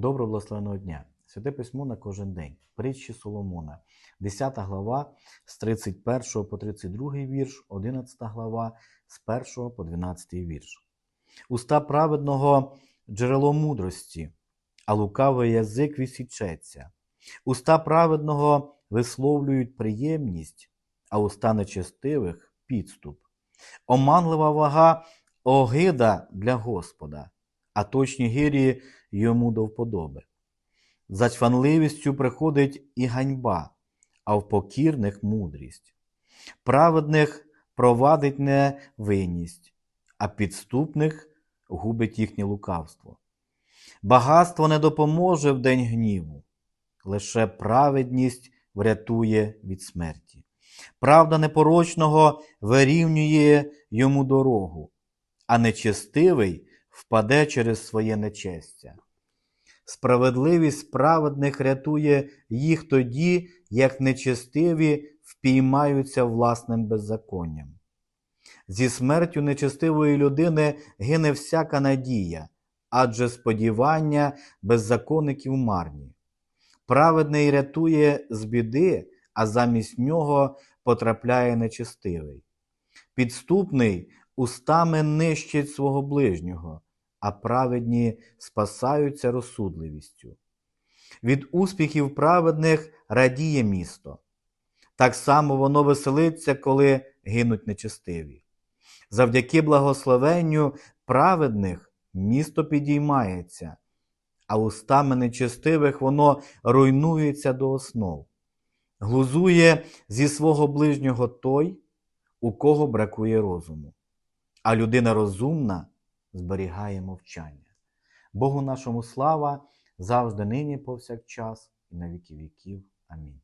Доброго благословеного дня! Святе письмо на кожен день. Притчі Соломона, 10 глава з 31 по 32 вірш, 11 глава з 1 по 12 вірш. Уста праведного джерело мудрості, а лукавий язик відсічеться. Уста праведного висловлюють приємність, а уста нечестивих підступ. Оманлива вага огида для Господа, а точні гирі йому до вподоби. За чванливістю приходить і ганьба, а в покірних мудрість. Праведних провадить невинність, а підступних губить їхнє лукавство. Багатство не допоможе в день гніву, лише праведність врятує від смерті. Правда непорочного вирівнює йому дорогу, а нечестивий впаде через своє нечестя. Справедливість праведних рятує їх тоді, як нечестиві впіймаються власним беззаконням. Зі смертю нечестивої людини гине всяка надія, адже сподівання беззаконників марні. Праведний рятує з біди, а замість нього потрапляє нечестивий. Підступний устами нищить свого ближнього, а праведні спасаються розсудливістю. Від успіхів праведних радіє місто. Так само воно веселиться, коли гинуть нечестиві. Завдяки благословенню праведних місто підіймається, а устами нечестивих воно руйнується до основ. Глузує зі свого ближнього той, у кого бракує розуму, а людина розумна зберігає мовчання. Богу нашому слава завжди нині повсякчас і на віки віків. Амінь.